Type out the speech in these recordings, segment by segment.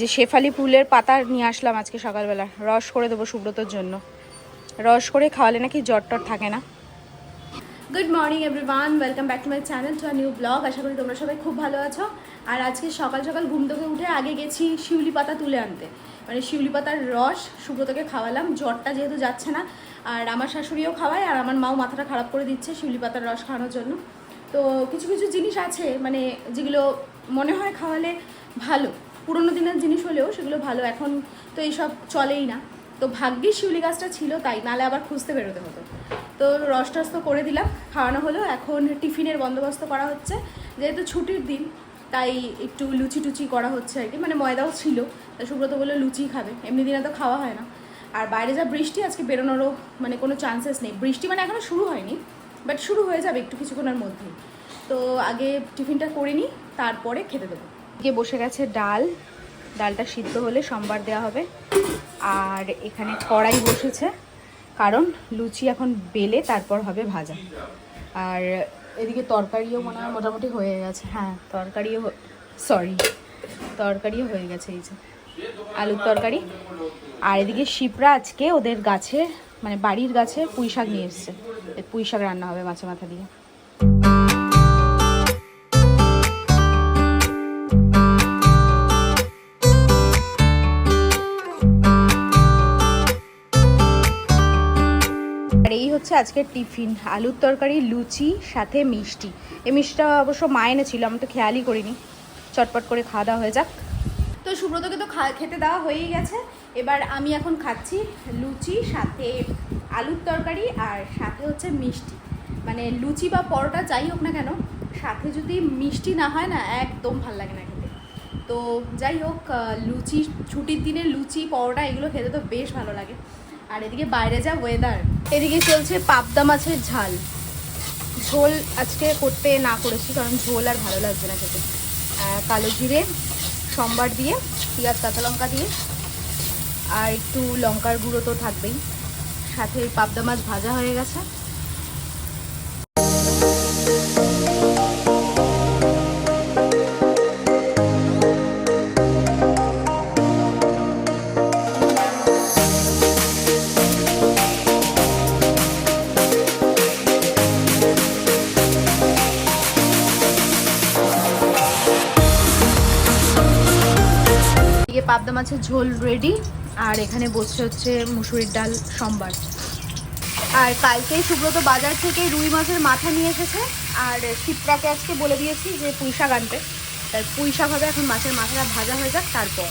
যে শেফালি ফুলের পাতা নিয়ে আসলাম আজকে সকালবেলা। রস করে দেবো সুব্রতর জন্য। রস করে খাওয়ালে নাকি জ্বর টর থাকে না? Good morning everyone welcome back to my channel to new vlog আশা করি তোমরা সবাই খুব ভালো আছো। আর আজকে সকাল সকাল ঘুম থেকে উঠে আগে গেছি শিউলি পাতা তুলে আনতে। মানে শিউলি পাতার রস সুব্রতকে খাওয়ালাম। জ্বরটা যেহেতু যাচ্ছে না, আর আমার শাশুড়িও খাওয়ায়, আর আমার মাও মাথাটা খারাপ করে দিচ্ছে শিউলি পাতার রস খাওয়ানোর জন্য। তো কিছু কিছু জিনিস আছে মানে যেগুলো মনে হয় খাওয়ালে ভালো। পুরোনো দিনের জিনিস হলেও সেগুলো ভালো, এখন তো এইসব চলেই না। তো ভাগ্যিস শিউলি গাছটা ছিল তাই, নালে আবার খুঁজতে বেরোতে হতো। তো রস টস তো করে দিলাম, খাওয়ানো হলো। এখন টিফিনের বন্দোবস্ত করা হচ্ছে। যেহেতু ছুটির দিন, তাই একটু লুচি টুচি করা হচ্ছে আর কি। মানে ময়দাও ছিল তাই সুব্রত বলল লুচি খাবে। এমনি দিনে তো খাওয়া হয় না। আর বাইরে যা বৃষ্টি, আজকে বেরোনোরও মানে কোনো চান্সেস নেই। বৃষ্টি মানে এখনও শুরু হয়নি বাট শুরু হয়ে যাবে একটু কিছুক্ষণের মধ্যেই। তো আগে টিফিনটা করে নিই, তারপরে খেতে দেবো। গিয়ে বসে গেছে ডাল। ডালটা সিদ্ধ হলে সোমবার দেওয়া হবে। আর এখানে কড়াই বসেছে, কারণ লুচি এখন বেলে তারপর হবে ভাজা। আর এদিকে তরকারিও মনে হয় মোটামুটি হয়ে গেছে। হ্যাঁ তরকারিও সরি তরকারিও হয়ে গেছে এই যে। আলুর তরকারি। আর এদিকে শিপরা আজকে ওদের গাছে মানে বাড়ির গাছে পুঁই শাক নিয়ে এসছে। পুঁই শাক রান্না হবে মাছে মাথা দিয়ে। আর এই হচ্ছে আজকের টিফিন, আলুর তরকারি, লুচি, সাথে মিষ্টি। এই মিষ্টিটা অবশ্য মা এনেছিল আমি তো খেয়ালই করিনি। চটপট করে খাওয়া দাওয়া হয়ে যাক। তো সুব্রতকে তো খেতে দেওয়া হয়েই গেছে। এবার আমি এখন খাচ্ছি লুচি, সাথে আলুর তরকারি আর সাথে হচ্ছে মিষ্টি। মানে লুচি বা পরোটা যাই হোক না কেন, সাথে যদি মিষ্টি না হয় না, একদম ভালো লাগে না খেতে। তো যাই হোক লুচি, ছুটির দিনে লুচি, পরোটা, এগুলো খেতে তো বেশ ভালো লাগে। আর এদিকে বাইরে যা ওয়েদার এদিকে চলছে পাবদা মাছের ঝাল। ঝোল আজকে করতে না করেছি, কারণ ঝোল আর ভালো লাগবে না খেতে। কালো জিরে, সম্বার দিয়ে, পিঁয়াজ, কাঁচা লঙ্কা দিয়ে, আর একটু লঙ্কার গুঁড়ো তো থাকবেই। সাথে পাবদা মাছ ভাজা হয়ে গেছে। পাবদা মাছের ঝোল রেডি আর এখানে বসছে হচ্ছে মুসুরির ডাল, সম্বার। আর কালকে সুব্রত বাজার থেকে রুই মাছের মাথা নিয়ে এসেছে, আর শিপ্রাকে আজকে বলে দিয়েছি যে পুঁই শাক আনতে তাই পুঁই শাক হবে, এখন মাছের মাথাটা ভাজা হয়ে যাক, তারপর।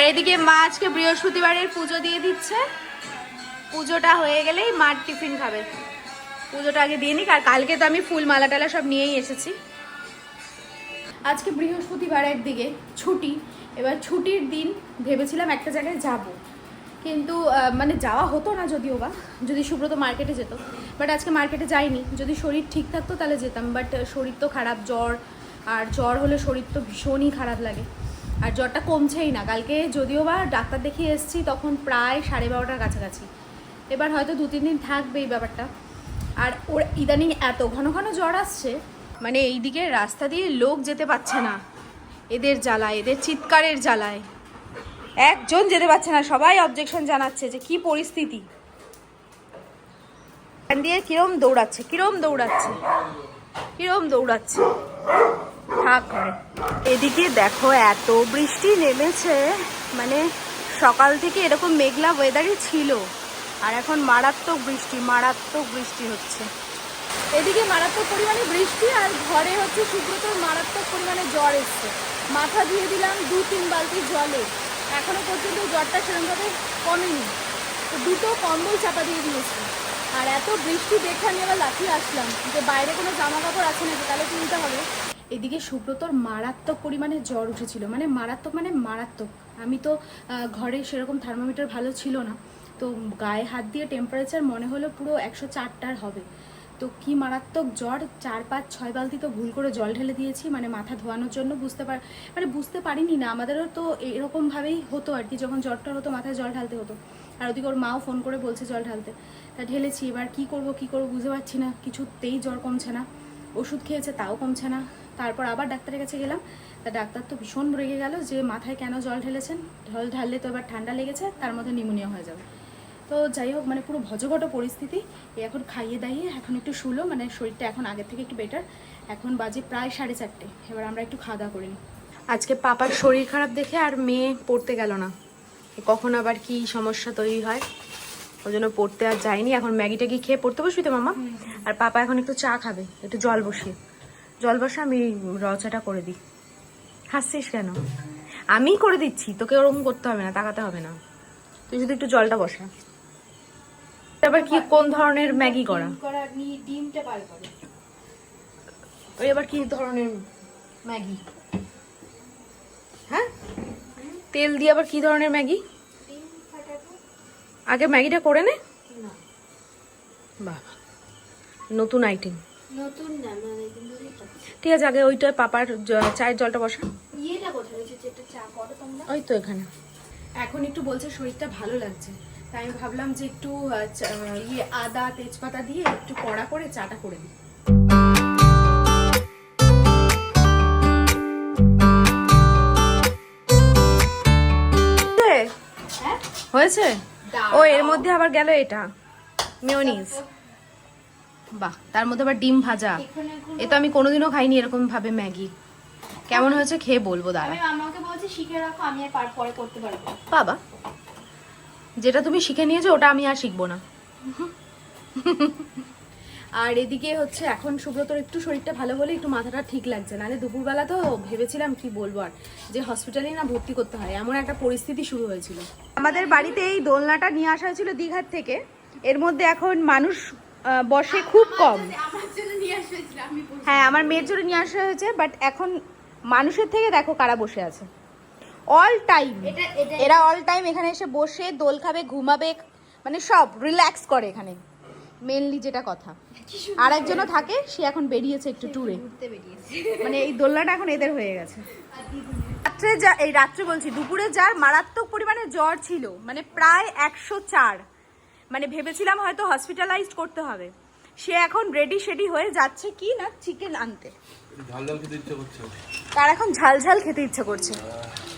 আর এদিকে মা আজকে বৃহস্পতিবারের পুজো দিয়ে দিচ্ছে। পুজোটা হয়ে গেলেই মার টিফিন খাবে। পুজোটা আগে দিয়ে নিক, আর কালকে তো আমি ফুল মালা টালা সব নিয়েই এসেছি। আজকে বৃহস্পতিবার একদিকে ছুটি। এবার ছুটির দিন ভেবেছিলাম একটা জায়গায় যাব। কিন্তু মানে যাওয়া হতো না যদিও বা, যদি সুব্রত মার্কেটে যেত। বাট আজকে মার্কেটে যাইনি। যদি শরীর ঠিক থাকতো তাহলে যেতাম। বাট শরীর তো খারাপ, জ্বর। আর জ্বর হলে শরীর তো ভীষণই খারাপ লাগে। আর জ্বরটা কমছেই না। কালকে যদিও বা ডাক্তার দেখিয়ে এসেছি, তখন প্রায় সাড়ে বারোটার কাছাকাছি। এবার হয়তো দু তিন দিন থাকবে এই ব্যাপারটা। আর ওর ইদানিং এত ঘন ঘন জ্বর আসছে মানে এই দিকে রাস্তা দিয়ে লোক যেতে পারছে না। এদের জ্বালায়, এদের চিৎকারের জ্বালায়। একজন যেতে পারছে না, সবাই অবজেকশন জানাচ্ছে যে কি পরিস্থিতি। দিয়ে কিরম দৌড়াচ্ছে কিরম দৌড়াচ্ছে কিরম দৌড়াচ্ছে। এদিকে দেখো এত বৃষ্টি নেমেছে মানে সকাল থেকে এরকম মেঘলা ওয়েদারই ছিল। আর এখন মারাত্মক বৃষ্টি মারাত্মক বৃষ্টি হচ্ছে। এদিকে মারাত্মক পরিমাণে বৃষ্টি আর ঘরে হচ্ছে সুব্রতর মারাত্মক পরিমাণে জ্বর এসছে। মাথা ধুয়ে দিলাম, দু, তিন বালতি জলে। এখনও পর্যন্ত জ্বরটা সেরকমভাবে কমেনি। তো দুটো কম্বল চাপা দিয়ে দিয়েছি। আর এত বৃষ্টি দেখে আমি আবার লাফিয়ে আসলাম যে বাইরে কোনো জামা কাপড় আছে নাকি? তাহলে কিনতে হবে। এদিকে সুব্রতর মারাত্মক পরিমাণে জ্বর উঠেছিল। মানে মারাত্মক মানে মারাত্মক। আমি তো ঘরে সেরকম থার্মোমিটার ভালো ছিল না। তো গায়ে হাত দিয়ে টেম্পারেচার মনে হলো পুরো একশো চারটার হবে। তো কি মারাত্মক জ্বর, চার পাঁচ ছয় বালতি তো ভুল করে জল ঢেলে দিয়েছি। মানে মাথা ধোয়ানোর জন্য বুঝতে পার মানে বুঝতে পারিনি না। আমাদেরও তো এরকমভাবেই হতো আর কি, যখন জ্বরটা হতো মাথায় জল ঢালতে হতো। আর ওদিকে ওর মাও ফোন করে বলছে জল ঢালতে। তা ঢেলেছি, এবার কি করব কি করব বুঝতে পারছি না। কিছুতেই জ্বর কমছে না। ওষুধ খেয়েছে, তাও কমছে না। তারপর আবার ডাক্তারের কাছে গেলাম। তা ডাক্তার তো ভীষণ রেগে গেল যে মাথায় কেন জল ঢেলেছেন? জল ঢাললে তো এবার ঠান্ডা লেগেছে তার মধ্যে নিমোনিয়া হয়ে যাবে। তো যাই হোক মানে পুরো ভজঘট পরিস্থিতি। এখন খাইয়ে দাইয়ে এখন একটু শুলো মানে শরীরটা এখন আগের থেকে একটু বেটার এখন বাজে প্রায় সাড়ে চারটে। এবার আমরা একটু খাওয়া দাওয়া করে নিই। আজকে পাপার শরীর খারাপ দেখে আর মেয়ে পড়তে গেল না। কখন আবার কি সমস্যা তৈরি হয় ওই জন্য পড়তে আর যায়নি। এখন ম্যাগি ট্যাগি খেয়ে পড়তে বসবি তো মামা? আর পাপা এখন একটু চা খাবে একটু জল বসিয়ে। জল বসে আমি রচাটা করে দিই। হাসছিস কেন? আমিই করে দিচ্ছি তোকে ওরকম করতে হবে না তাকাতে হবে না। তুই শুধু একটু জলটা বসা। আবার কি কোন ধরনের ম্যাগি করা? ডিমটা বার করে ওই আবার কি ধরনের ম্যাগি? হ্যাঁ? তেল দিয়ে আবার কি ধরনের ম্যাগি? আগে ম্যাগিটা করে নে। বাবা নতুন আইটেম। নতুন না মানে ঠিক আছে আগে ওইটা পাপার চায়ের জলটা বসা। ওই তো এখানে। এখন একটু বলছে শরীরটা ভালো লাগছে। তাই আমি ভাবলাম যে একটু ইয়ে আদা তেজপাতা দিয়ে একটু কড়া করে চাটা করে দিই হ্যাঁ? হয়েছে? ও এর মধ্যে আবার গেল এটা। মেয়োনিজ। বাহ তার মধ্যে আবার ডিম ভাজা। এ তো আমি কোনোদিনও খাইনি এরকম ভাবে ম্যাগি। কেমন হয়েছে খেয়ে বলব দাঁড়া। আমি আমাকে বলছে শিখে রাখো আমি আর পরে করতে পারব। বাবা যেটা তুমি শিখে নিয়েছো ওটা আমি আর শিখব না। আর এদিকে হচ্ছে এখন সুব্রতর একটু শরীরটা ভালো হলে একটু মাথাটা ঠিক লাগছে। নাহলে দুপুরবেলা তো ভেবেছিলাম কি বলব আর যে হসপিটালে না ভর্তি করতে হয় এমন একটা পরিস্থিতি শুরু হয়েছিল। আমাদের বাড়িতে এই দোলনাটা নিয়ে আসা হয়েছিল দীঘার থেকে। এর মধ্যে এখন মানুষ বসে খুব কম। হ্যাঁ আমার মেয়ের জন্য নিয়ে আসা হয়েছে বাট এখন মানুষের থেকে দেখো কারা বসে আছে। অল টাইম এরা অল টাইম এখানে এসে বসে দোল খাবে ঘুমাবে মানে সব রিল্যাক্স করে এখানে। মেনলি যেটা কথা। আর একজনও থাকে সে এখন বেরিয়েছে একটু ট্যুরে মানে এই দোলনাটা এখন এদের হয়ে গেছে। রাত্রে যা এই রাত্রে বলছি দুপুরে যার মারাত্মক পরিমাণে জ্বর ছিল মানে প্রায় একশো চার। মানে ভেবেছিলাম হয়তো হসপিটালাইজড করতে হবে। সে এখন রেডি শেডি হয়ে যাচ্ছে কি না চিকেন আনতে। ঝাল ঝাল খেতে ইচ্ছে করছে। তার এখন ঝাল ঝাল খেতে ইচ্ছে করছে।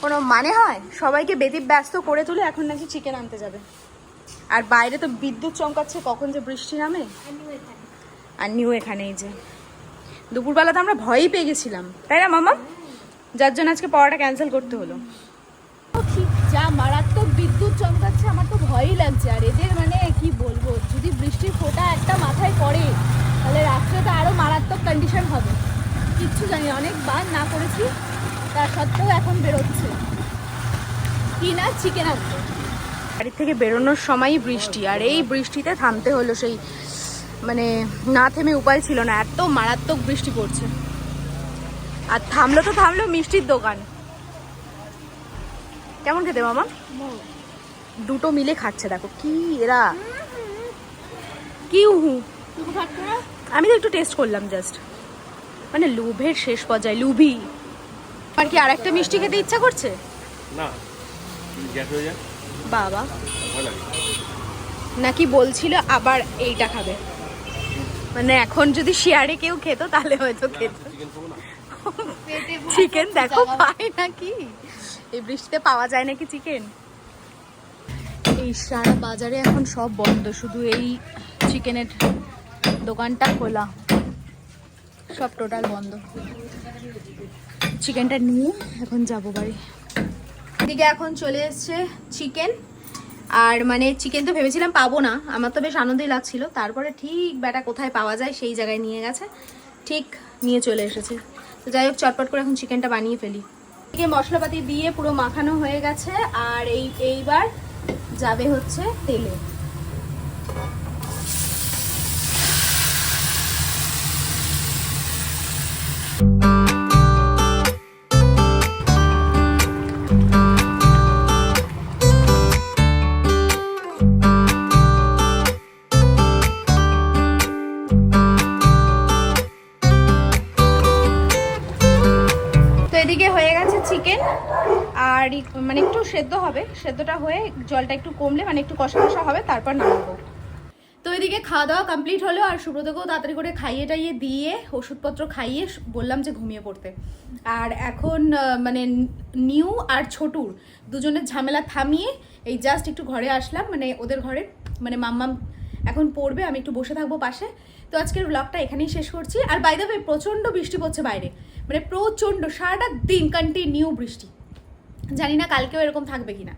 কোনো মানে হয়? সবাইকে বেদি ব্যস্ত করে তুলে এখন নাকি চিকেন আনতে যাবে। আর বাইরে তো বিদ্যুৎ চমকাচ্ছে কখন যে বৃষ্টি নামে। আর নিউ এখানে এই যে। দুপুরবেলা তো আমরা ভয়ই পেয়ে গেছিলাম। তাই না মামা যার জন্য আজকে পড়াটা ক্যান্সেল করতে হলো। ঠিক যা মারাত্মক বিদ্যুৎ চমকাচ্ছে আমার তো ভয়ই লাগছে আর এদের মানে কি বলব যদি বৃষ্টির ফোঁটা একটা মাথায় পড়ে তাহলে রাত্রে তো আরও মারাত্মক কন্ডিশন হবে কিচ্ছু জানি অনেকবার না করেছি তার সত্ত্বেও এখন বেরোচ্ছে। কি না চিকেন আনতে বাড়ি থেকে বেরোনোর সময়ই বৃষ্টি আর এই বৃষ্টিতে থামতে হলো সেই মানে না থেমে উপায় ছিল না এত মারাত্মক বৃষ্টি পড়ছে। আর থামলো তো থামলো মিষ্টির দোকান। কেমন খেতে মামা? দুটো মিলে খাচ্ছে দেখো কি এরা। কি উহু। আমি তো একটু টেস্ট করলাম জাস্ট। মানে লোভের শেষ পর্যায়ে লুভি। আর কি আরেকটা মিষ্টি খেতে ইচ্ছা করছে? না। বাবা। নাকি বলছিল আবার এইটা খাবে? মানে এখন যদি শেয়ারে কেউ খেত তাহলে হয়তো খেত। চিকেন খাব না। পেটে ভরা চিকেন সবজি দেখো। পায় নাকি? এই বৃষ্টিতে পাওয়া যায় নাকি চিকেন এই সারা বাজারে এখন সব বন্ধ শুধু এই চিকেনের দোকানটা খোলা। সব টোটাল বন্ধ। চিকেনটা নিয়ে এখন যাব বাড়ি। এদিকে এখন চলে এসছে চিকেন। আর মানে চিকেন তো ভেবেছিলাম পাবো না, আমার তো বেশ আনন্দই লাগছিল। তারপরে ঠিক ব্যাটা কোথায় পাওয়া যায় সেই জায়গায় নিয়ে গেছে, ঠিক নিয়ে চলে এসেছে। তো যাই হোক, চটপট করে এখন চিকেনটা বানিয়ে ফেলি। এদিকে মশলাপাতি দিয়ে পুরো মাখানো হয়ে গেছে, আর এই এইবার যাবে হচ্ছে তেলে। সেদ্ধ হবে, সেদ্ধটা হয়ে জলটা একটু কমলে মানে একটু কষা কষা হবে, তারপর নামাবো। তো এদিকে খাওয়া দাওয়া কমপ্লিট হলো, আর সুব্রতকেও তাড়াতাড়ি করে খাইয়ে টাইয়ে দিয়ে ওষুধপত্র খাইয়ে বললাম যে ঘুমিয়ে পড়তে। আর এখন মানে নিউ আর ছোটুর দুজনের ঝামেলা থামিয়ে এই জাস্ট একটু ঘরে আসলাম মানে ওদের ঘরে মানে মাম্মাম এখন পড়বে, আমি একটু বসে থাকব পাশে। তো আজকের ব্লগটা এখানেই শেষ করছি। আর বাই দ্য প্রচণ্ড বৃষ্টি পড়ছে বাইরে। মানে প্রচণ্ড সারাটা দিন কন্টিনিউ বৃষ্টি। জানি না কালকেও এরকম থাকবে কিনা।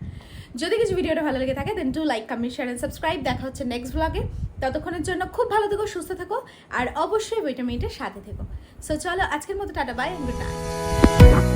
যদি কিছু ভিডিওটা ভালো লেগে থাকে then to like comment share and subscribe দেখা হচ্ছে নেক্সট ব্লগে ততক্ষণের জন্য খুব ভালো থেকো, সুস্থ থেকো, আর অবশ্যই ভিটামিনটার সাথে থেকো। সো চলো, আজকের মতো টাটা বাই গুড নাইট